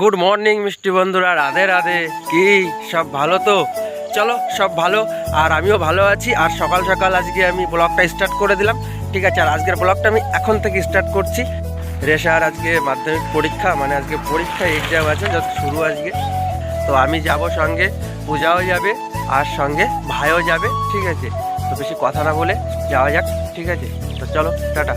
Good morning মিষ্টি বন্ধুরা, রাধে রাধে। কি, সব ভালো তো? চলো, সব ভালো। আর আমিও ভালো আছি। আর সকাল সকাল আজকে আমি ব্লগটা স্টার্ট করে দিলাম। ঠিক আছে, আর আজকের ব্লগটা আমি এখন থেকে স্টার্ট করছি। রেশার আজকে মাধ্যমিক পরীক্ষা মানে আজকে পরীক্ষা এক্সাম আছে, যত শুরু আজকে। তো আমি যাব সঙ্গে, পূজাও যাবে, আর সঙ্গে ভাইও যাবে, ঠিক আছে। তো বেশি কথা না বলে যাওয়া যাক, ঠিক আছে। তো চলো, টাটা।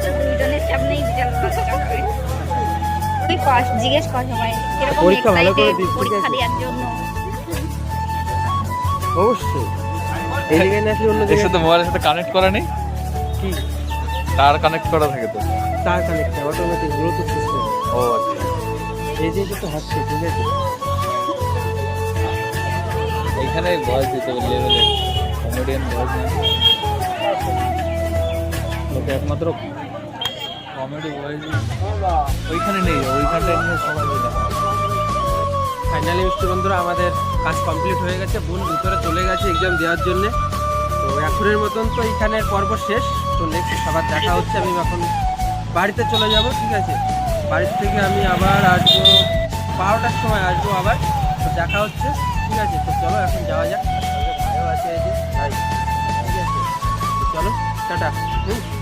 আমার দুজনের সামনেই বিশাল তুই জিজ্ঞেস কর সবাই কীরকম পরীক্ষা দেওয়ার জন্য। অবশ্যই। না আসলে অন্য এর জায়গায় সাথে মোবাইলের সাথে কানেক্ট করা নেই? কি? তার কানেক্ট করা থাকে তো। তার কানেক্ট অটোমেটিক ব্লুটুথ সিস্টেম ও আচ্ছা। এই যে তো হাসছে ঠিক আছে। এইখানে ভয়েস দিতে হবে লেভেলে কমেডিয়ান ভয়েস একমাত্র ওইখানে নেই ওইখানটা নিয়ে সবাই ফাইনালি মিষ্টি বন্ধুরা, আমাদের কাজ কমপ্লিট হয়ে গেছে। বোন ভিতরে চলে গেছে এক্সাম দেওয়ার জন্য। তো এখনের মতন তো এইখানের পর্ব শেষ। তো নেক্সট আবার দেখা হচ্ছে। আমি এখন বাড়িতে চলে যাব, ঠিক আছে? বাড়ির থেকে আমি আবার আসব, বারোটার সময় আসব আবার। তো দেখা হচ্ছে, ঠিক আছে? তো চলো, এখন যাওয়া যাক। ভাইও আছে ঠিক আছে? চলো, টাটা। হুম।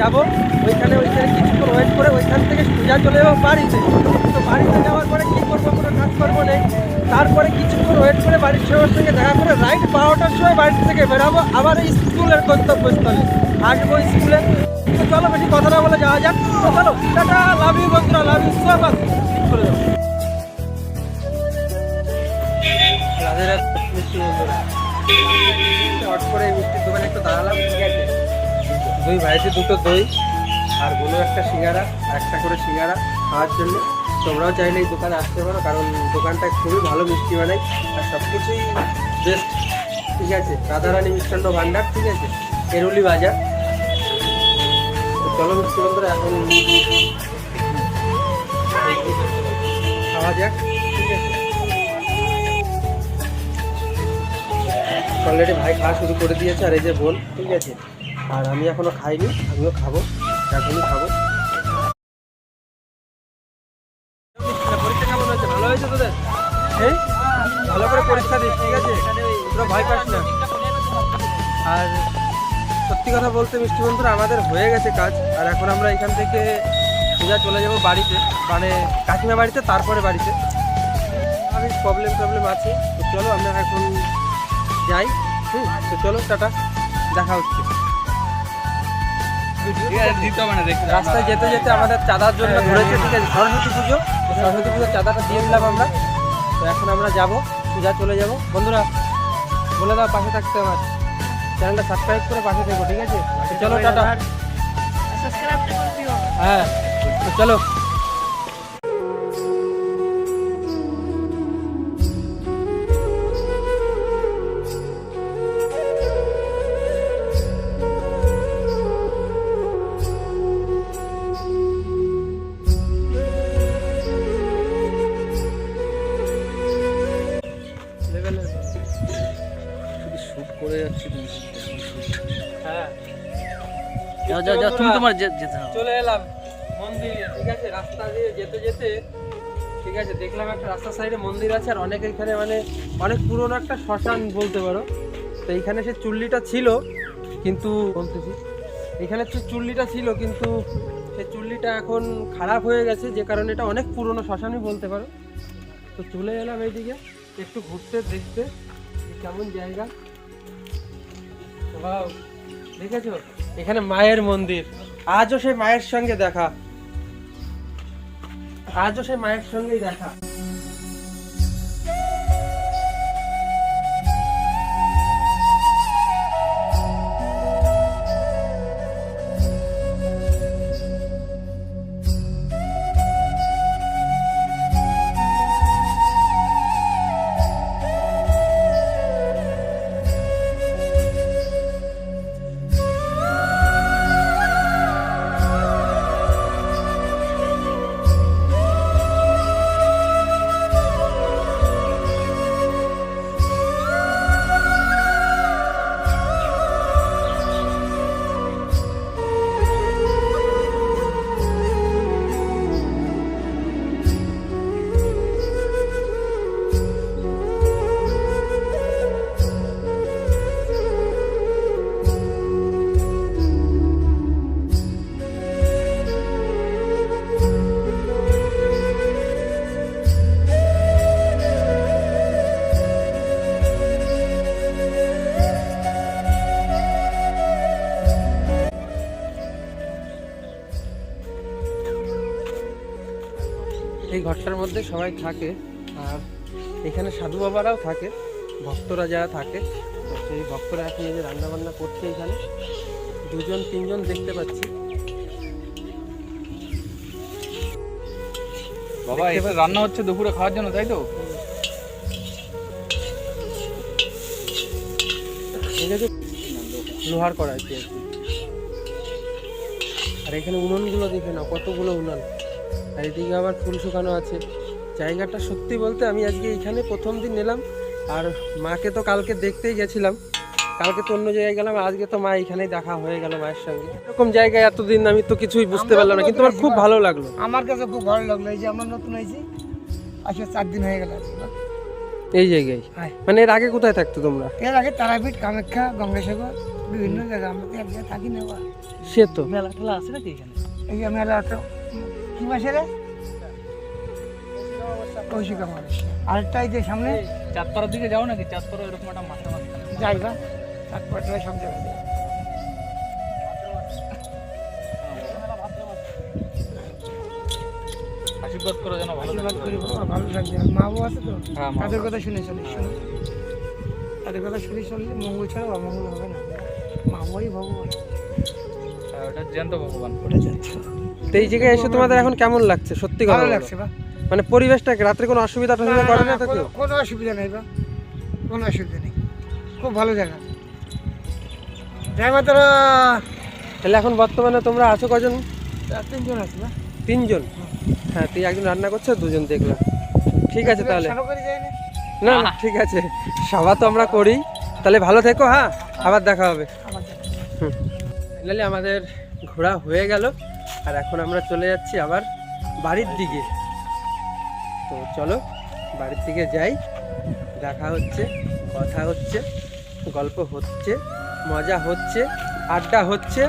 যাব। ওইখানে ওইখানে কিছুক্ষণ ওয়েট করে ওইখান থেকে সোজা চলে যাব বাড়িতে। তো বাড়িতে যাওয়ার পরে কী করব, কোনো কাজ করব নেই। তারপরে কিছুক্ষণ ওয়েট করে বাড়ির সবার সঙ্গে দেখা করে রাইট বারোটার সময় বাড়ি থেকে বেরাবো। আবার স্কুলের গন্তব্যস্থলে। আসব স্কুলে চলো, বেশি কথা না বলে যাওয়া যাক। চলো, টাটা লাভ ইউ বন্ধুরা লাভ ইউ সো মাচ করে এই মিষ্টির দোকানে একটু দাঁড়ালাম দুই দুটো দই, আর বলো একটা সিঙ্গারা, একটা করে সিঙ্গারা খাওয়ার জন্য। তোমরাও চাইলে এই দোকানে আসতে পারো, কারণ দোকানটা খুবই ভালো মিষ্টি বানায়, আর সব কিছুই বেস্ট ঠিক আছে? রাধারানী মিষ্টান্ন ভান্ডার ঠিক আছে? এরুলি বাজার। চলো বন্ধুরা এখন খাওয়া যাক। অলরেডি ভাই খাওয়া শুরু করে দিয়েছে আর এই যে বোন, ঠিক আছে? আর আমি এখনও খাইনি, আমিও খাব, এখনই খাব। ভালো করে পরীক্ষা দিস, ঠিক আছে? ভয় পাস না। আর সত্যি কথা বলতে, মিষ্টি বন্ধুরা, আমাদের হয়ে গেছে কাজ। আর এখন আমরা এখান থেকে সোজা চলে যাব বাড়িতে। মানে কাকিমা বাড়িতে, তারপরে বাড়িতে। আমি প্রবলেম প্রবলেম আছে। তো চলো আমরা এখন যাই। হুম, তো চলো, টাটা। দেখা হচ্ছে। রাস্তায় যেতে যেতে আমাদের চাঁদার জন্য ধরেছে, ঠিক আছে? সরস্বতী পুজো। সরস্বতী পুজোর চাঁদাটা দিয়ে দিলাম আমরা। তো এখন আমরা যাব পূজা চলে যাব। বন্ধুরা, বলে দাও, পাশে থাকতে আমার চ্যানেলটা সাবস্ক্রাইব করে পাশে থেকো ঠিক আছে? তো চলো টাটা। সাবস্ক্রাইব করবি হ্যাঁ তো চলো। যাও যাও যাও তুমি তোমার যেতে হবে। চলে এলাম মন্দিরে ঠিক আছে? রাস্তা দিয়ে যেতে যেতে ঠিক আছে দেখলাম একটা রাস্তার সাইডে মন্দির আছে আর অনেক এখানে মানে অনেক পুরনো একটা শ্মশান বলতে পারো। তো এইখানে সে চুল্লিটা ছিল কিন্তু বলতেছি এখানে যে চুল্লিটা ছিল কিন্তু সে চুল্লিটা এখন খারাপ হয়ে গেছে যে কারণে এটা অনেক পুরনো শ্মশানই বলতে পারো। তো চলে এলাম এইদিকে একটু ঘুরতে দেখতে কেমন জায়গা। দেখেছ? এখানে মায়ের মন্দির। আজও সে মায়ের সঙ্গে দেখা। আজও সে মায়ের সঙ্গেই দেখা। ঘরটার মধ্যে সবাই থাকে। আর এখানে সাধু বাবারাও থাকে ভক্তরা যারা থাকে। তো সেই ভক্তরা এখন এই যে রান্না বান্না করছে এখানে। দুজন তিনজন দেখতে পাচ্ছি। বাবা এসে রান্না হচ্ছে দুপুরে খাওয়ার জন্য তাই তো? লোহার করা আর এখানে উনুনগুলো দেখে না কতগুলো উনুন। আর এদিকে আবার ফুল শুকানো আছে। জায়গাটা সত্যি বলতে আমি আজকে এখানে প্রথম দিন এলাম। আর মাকে তো কালকে দেখতেই গেছিলাম। কালকে তো অন্য জায়গায় গেলাম আজকে তো মা এখানেই দেখা হয়ে গেল মায়ের সঙ্গে। এরকম জায়গায় এতদিন আমি তো কিছুই বুঝতে পারলাম না কিন্তু আমার খুব ভালো লাগল। আমার কাছে খুব ভালো লাগল এই যে আমার নতুন হয়েছি আসলে চার দিন হয়ে গেল। এই জায়গায়? হ্যাঁ। মানে এর আগে কোথায় থাকতো তোমরা? এর আগে তারাপীঠ কামাখ্যা গঙ্গাসাগর বিভিন্ন জায়গায়। আমরা তো এক জায়গায় থাকি না সে তো। মেলা ঠেলা আছে নাকি এখানে? এই যে মেলা তো কি মাসে রে কৌশিকা মাস আরেকটা এই যে সামনে। চাঁদপাড়ার দিকে যাও নাকি? চাঁদপাড়া এরকম একটা মাথা মাথা সব জায়গায় আশীর্বাদ করো যেন ভালো আশীর্বাদ করি ভালো থাকবে মা বাবা আছে তো? হ্যাঁ, তাদের কথা শুনে চলিস শোনো। তাদের কথা শুনে চললে মঙ্গল ছাড়া অমঙ্গল হবে না। মা বাবাই ভগবান। হ্যাঁ, ওটা জ্যান্ত ভগবান। তো এই জায়গায় এসে তোমাদের এখন কেমন লাগছে? সত্যি ভালো লাগছে বা। মানে পরিবেশটা কি? রাত্রে কোনো অসুবিধা টসুবিধা করে না তো কেউ? কোনো- অসুবিধা নেই বা। কোনো অসুবিধা নেই। খুব ভালো জায়গা। ড্রাইভার তোরা তাহলে এখন বর্তমানে তোমরা আছো কজন? তিনজন আছে বা। তিনজন? হ্যাঁ তুই একজন রান্না করছ দুজন দেখলাম ঠিক আছে তাহলে। না না না ঠিক আছে। সভা তো আমরা করি। তাহলে ভালো থেকো হ্যাঁ? আবার দেখা হবে। জায়গা। ফাইনালি আমাদের ঘোরা হয়ে গেল। আর এখন আমরা চলে যাচ্ছি আবার বাড়ির দিকে। তো চলো, বাড়ির দিকে যাই। দেখা হচ্ছে, কথা হচ্ছে, গল্প হচ্ছে, মজা হচ্ছে, আড্ডা হচ্ছে,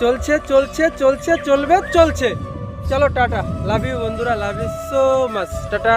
চলছে চলছে চলছে, চলবে, চলছে। চলো, টাটা। লাভ ইউ বন্ধুরা love you so much tata.